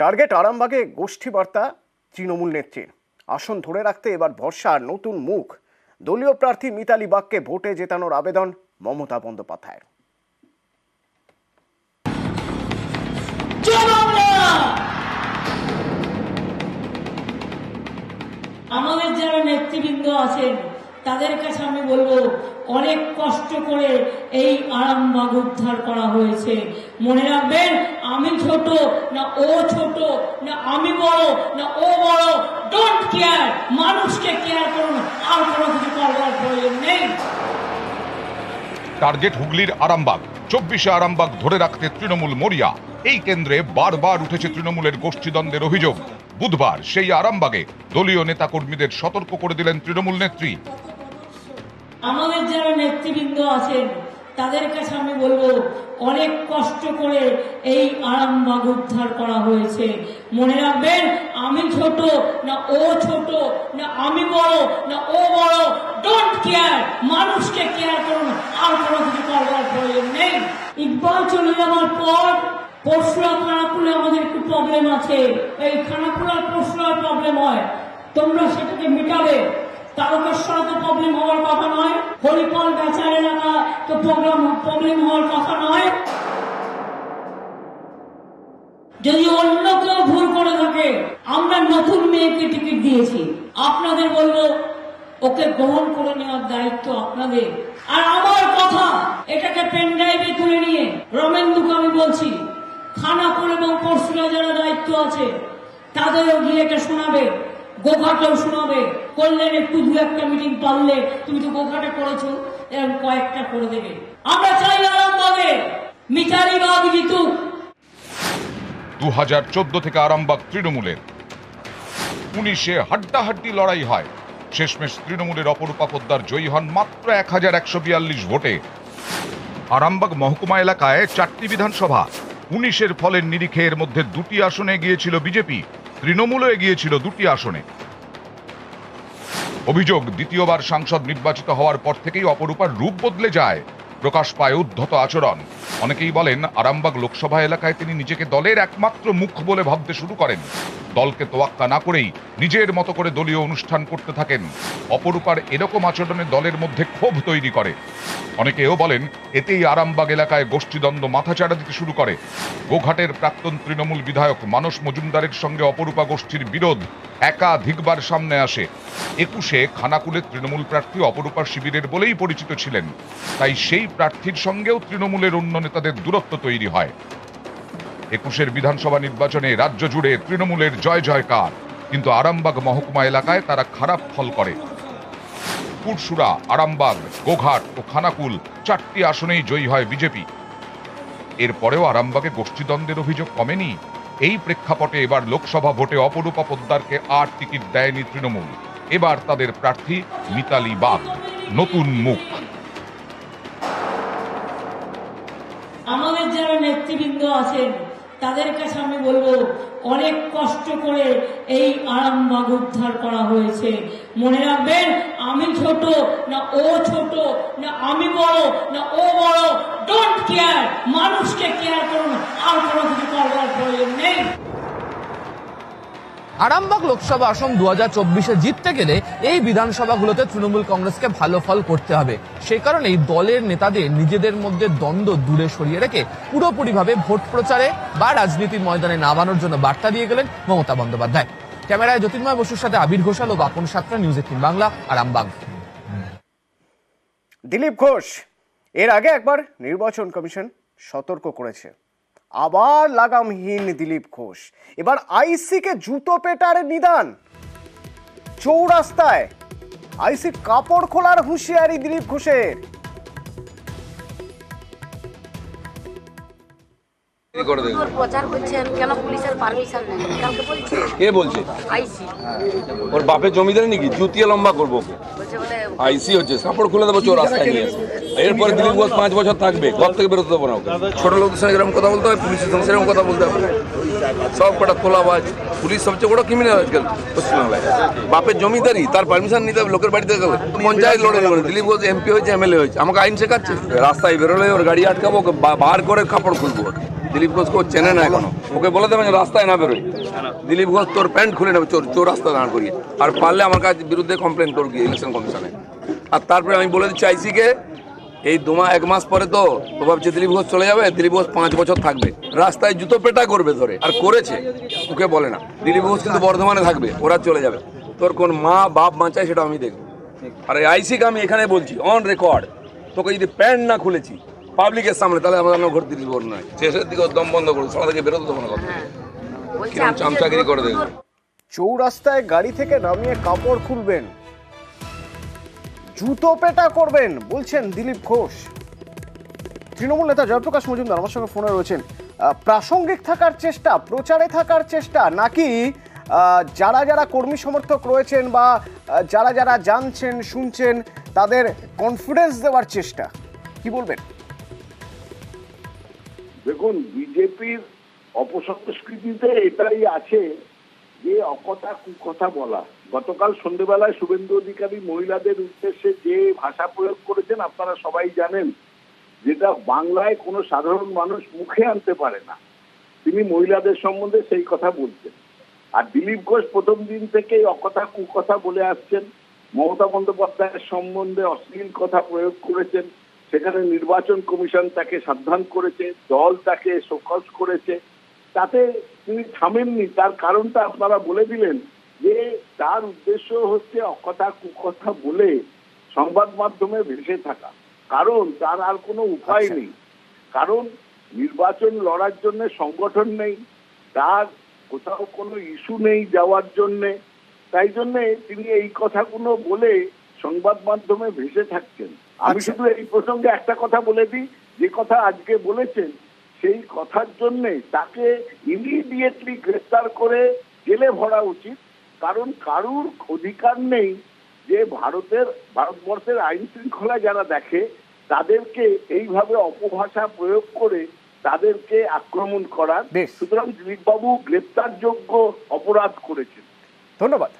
Target আরামবাগে গোষ্ঠী বার্তা তৃণমূল নেত্রীর। আসন ধরে রাখতে এবার ভরসার নতুন মুখ। দলীয় প্রার্থী মিতালি বাগকে ভোটে জেতানোর আবেদন মমতা বন্দ্যোপাধ্যায়ের। আমাদের যারা নেতৃবৃন্দ আছেন, তাদের কাছে আমি বলব অনেক কষ্ট করে এই আরামবাগ উদ্ধার করা হয়েছে। মনে রাখবেন, আমি ছোট, না ও ছোট, না আমি বড়, না ও বড় ডোন্ট কেয়ার মানুষকে কেয়ার করুন, আর কোনো কিছু করবার প্রয়োজন নেই। টার্গেট হুগলির আরামবাগ। চব্বিশে আরামবাগ ধরে রাখতে তৃণমূল মরিয়া। এই কেন্দ্রে বারবার উঠেছে তৃণমূলের গোষ্ঠীদ্বন্দ্বের অভিযোগ। বুধবার সেই আরামবাগে দলীয় নেতাকর্মীদের সতর্ক করে দিলেন তৃণমূল নেত্রী। আমাদের যারা নেতৃবৃন্দ আছেন, তাদের কাছে আমি বলব, অনেক কষ্ট করে এই আরামবাগ উদ্ধার করা হয়েছে। মনে রাখবেন, আমি ছোট, না ও ছোট, না আমি বড়, না ও বড় ডোন্ট কেয়ার মানুষকে কেয়ার করুন, আর কোনো কিছু করবার প্রয়োজন নেই। ইকবাল চলে যাওয়ার পর পরশুরা খানাকুলে আমাদের একটু প্রবলেম আছে। এই খানাকুলার পরশুরার প্রবলেম হয়। তোমরা সেটাকে মেটাবে তারকেশ্বরে প্রবলেম হওয়ার কথা হরিপল বেচার এলাকা, তো প্রবলেম প্রবলেম হওয়ার কথা নয়। যদি অন্য কেউ ভুল করে থাকে, আমরা নতুন মেয়েকে টিকিট দিয়েছি। আপনাদের বলব, ওকে গ্রহণ করে নেওয়ার দায়িত্ব আপনাদের। আর আমার কথা, এটাকে পেন ড্রাইভে তুলে নিয়ে, রমেন্দুকে আমি বলছি, খানাপুর এবং পরশুরা যারা দায়িত্ব আছে, তাদেরও গিয়ে এটা শোনাবে। গোঘাটেও শোনাবে। করলেন একটু দু একটা মিটিং পারলে তুমি তো গোঘাটে করেছ এরকম কয়েকটা করে দেবে। আমরা চাই আরামবাগে, মিতালি বাগ জিতুক দু হাজার চোদ্দ থেকে আরামবাগ তৃণমূলের উনিশে হাড্ডাহাড্ডি লড়াই হয়। শেষমেশ তৃণমূলের অপরূপা পোদ্দার জয়ী হন মাত্র এক হাজার একশো বিয়াল্লিশ ভোটে। আরামবাগ মহকুমা এলাকায় চারটি বিধানসভা। উনিশের ফলের নিরিখে এর মধ্যে দুটি আসনে গিয়েছিল বিজেপি। তৃণমূলও এগিয়েছিল দুটি আসনে। অভিযোগ, দ্বিতীয়বার সাংসদ নির্বাচিত হওয়ার পর থেকেই অপরূপার রূপ বদলে যায় প্রকাশ পায় উদ্ধত আচরণ। অনেকেই বলেন, আরামবাগ লোকসভা এলাকায় তিনি নিজেকে দলের একমাত্র মুখ বলে ভাবতে শুরু করেন। দলকে তোয়াক্কা না করেই নিজের মতো করে দলীয় অনুষ্ঠান করতে থাকেন। অপরূপার এরকম আচরণে দলের মধ্যে ক্ষোভ তৈরি করে। অনেকে এও বলেন, এতেই আরামবাগ এলাকায় গোষ্ঠীদ্বন্দ্ব মাথাচাড়া দিতে শুরু করে। গোঘাটের প্রাক্তন তৃণমূল বিধায়ক মানস মজুমদারের সঙ্গে অপরূপা গোষ্ঠীর বিরোধ একাধিকবার সামনে আসে। একুশে খানাকুলের তৃণমূল প্রার্থী অপরূপা শিবিরের বলেই পরিচিত ছিলেন। তাই সেই প্রার্থীর সঙ্গেও তৃণমূলের অন্য নেতাদের দূরত্ব তৈরি হয়। একুশের বিধানসভা নির্বাচনে রাজ্য জুড়ে তৃণমূলের জয় জয়কার। কিন্তু আরামবাগ মহকুমা এলাকায় তারা খারাপ ফল করে। পুরসুরা আরামবাগ, গোঘাট ও খানাকুল চারটি আসনেই জয়ী হয় বিজেপি। এরপরেও আরামবাগে গোষ্ঠীদ্বন্দ্বের অভিযোগ কমেনি। এই প্রেক্ষাপটে এবার লোকসভা ভোটে অপরূপা পোদ্দারকে আর টিকিট দেয়নি তৃণমূল। এবার তাদের প্রার্থী মিতালি বাগ। নতুন মুখ। আমাদের যারা নেতৃবৃন্দ আছেন, তাদের কাছে আমি বলব, অনেক কষ্ট করে এই আরামবাগ উদ্ধার করা হয়েছে। মনে রাখবেন, আমি ছোট, না ও ছোট, না আমি বড়, না ও বড় ডোন্ট কেয়ার মানুষকে কেয়ার করুন, আর কোনো কিছু করবার প্রয়োজন নেই। আরামবাগ লোকসভা আসন দু হাজার চব্বিশে জিততে গেলে এই বিধানসভাগুলোতে তৃণমূল কংগ্রেসকে ভালো ফল করতে হবে। সেই কারণেই দলের নেতাদের নিজেদের মধ্যে দ্বন্দ্ব দূরে সরিয়ে রেখে পুরোপুরিভাবে ভোট প্রচারে বা রাজনীতির ময়দানে নামানোর জন্য বার্তা দিয়ে গেলেন মমতা বন্দ্যোপাধ্যায়। ক্যামেরায় জ্যোতির্ময় বসুর সাথে আবির ঘোষাল ও বাপন সাতরা নিউজ এইটিন বাংলা আরামবাগ দিলীপ ঘোষ, এর আগে একবার নির্বাচন কমিশন সতর্ক করেছে। আবার লাগামহীন দিলীপ ঘোষ। এবার আইসিকে জুতো পেটার নিদান। চৌরাস্তায় আইসি কাপড় খোলার হুঁশিয়ারি দিলীপ ঘোষের। প্রচার করছেন কেন পুলিশের পারমিশন নেই? কালকে বলছে। কে বলছে? আইসি। ওর বাপের জমিদার নাকি? জুতিয়ে লম্বা করব ওকে। আইসি হচ্ছে সাপোর্ট খুলে দেবো চোর রাস্তায় নিয়ে এরপরে দিলীপ ঘোষ পাঁচ বছর থাকবে ঘর থেকে বেরোতে দেবো না ওকে। ছোট লোকদের সঙ্গে এরকম কথা বলতে হবে পুলিশের সঙ্গে সেরকম কথা বলতে হবে। সব কটা তোলাবাজ পুলিশ সবচেয়ে বড় ক্রিমিনাল আজকাল পশ্চিমবাংলায়। বাপের জমিদারি তার পারমিশন নিতে হবে লোকের বাড়িতে গেলে। পঞ্চায়েত লড়ে লড়ে দিলীপ ঘোষ এমপি হয়েছে এমএলএ হয়েছে। আমাকে আইন শেখাচ্ছে। রাস্তায় বেরোলে ওর গাড়ি আটকাবো ওকে বার করে কাপড় খুলবো ওকে। দিলীপ ঘোষকে ও চেনে না এখনও। ওকে বলে দেবেন রাস্তায় না বেরোয় দিলীপ ঘোষ তোর প্যান্ট খুলে নেবে, চোর চোর রাস্তা দাঁড় করিয়ে। আর পারলে আমার কাছে বিরুদ্ধে কমপ্লেন করবি ইলেকশন কমিশনে আর তারপরে আমি বলে দিচ্ছি আইসিকে এই দু মাস এক মাস পরে তো ও ভাবছে দিলীপ ঘোষ চলে যাবে, দিলীপ ঘোষ পাঁচ বছর থাকবে। রাস্তায় জুতো পেটা করবে ধরে, আর করেছে। ওকে বলে না। দিলীপ ঘোষ কিন্তু বর্ধমানে থাকবে, ওরা চলে যাবে। তোর কোন মা বাপ বাঁচায় সেটা আমি দেখব। আর আইসিকে আমি এখানে বলছি অন রেকর্ড তোকে যদি প্যান্ট না খুলেছি পাবলিকের সামনে তাহলে আমাদের আমরা ঘর দিতে পারব না শেষের দিকে দম বন্ধ করব সবাই থেকে বেরোতে দেবো না কথা। হ্যাঁ। কিরম চামচাগিরি করে দেখবে চৌরাস্তায় গাড়ি থেকে নামিয়ে কাপড় খুলবেন। জুতো পেটা করবেন বলছেন দিলীপ ঘোষ। তৃণমূল নেতা জয়প্রকাশ মজুমদার আমার সঙ্গে ফোনে রয়েছেন। প্রাসঙ্গিক থাকার চেষ্টা প্রচারে থাকার চেষ্টা নাকি যারা যারা কর্মী সমর্থক রয়েছেন বা যারা যারা জানছেন শুনছেন তাদের কনফিডেন্স দেওয়ার চেষ্টা? কি বলবেন? দেখুন, বিজেপির অপসংস্কৃতিতে এটাই আছে যে অকথা কুকথা বলা। গতকাল সন্ধ্যেবেলায় শুভেন্দু অধিকারী মহিলাদের উদ্দেশ্যে যে ভাষা প্রয়োগ করেছেন, আপনারা সবাই জানেন, যেটা বাংলায় কোনো সাধারণ মানুষ মুখে আনতে পারে না। তিনি মহিলাদের সম্বন্ধে সেই কথা বলছেন। আর দিলীপ ঘোষ প্রথম দিন থেকেই অকথা কুকথা বলে আসছেন। মমতা বন্দ্যোপাধ্যায়ের সম্বন্ধে অশ্লীল কথা প্রয়োগ করেছেন। সেখানে নির্বাচন কমিশন তাকে সাবধান করেছে দল তাকে শোকজ করেছে তাতে তিনি থামেননি। তার কারণটা আপনারা বলে দিলেন যে তার উদ্দেশ্য হচ্ছে অকথা কুকথা বলে সংবাদ মাধ্যমে ভেসে থাকা। কারণ তার আর কোনো উপায় আচ্ছা। নেই। কারণ নির্বাচন লড়ার জন্য সংগঠন নেই তার কোথাও কোনো ইস্যু নেই যাওয়ার জন্যে। তাই জন্যে তিনি এই কথাগুলো বলে সংবাদ মাধ্যমে ভেসে থাকছেন। আমি আচ্ছা। শুধু এই প্রসঙ্গে একটা কথা বলে দিই। যে কথা আজকে বলেছেন সেই কথার জন্যে তাকে ইমিডিয়েটলি গ্রেফতার করে জেলে ভরা উচিত। কারণ কারুর অধিকার নেই যে ভারতের ভারতবর্ষের আইন শৃঙ্খলা যারা দেখে তাদেরকে এইভাবে অপভাষা প্রয়োগ করে তাদেরকে আক্রমণ করার। সুতরাং দিলীপবাবু গ্রেপ্তারযোগ্য অপরাধ করেছেন। ধন্যবাদ।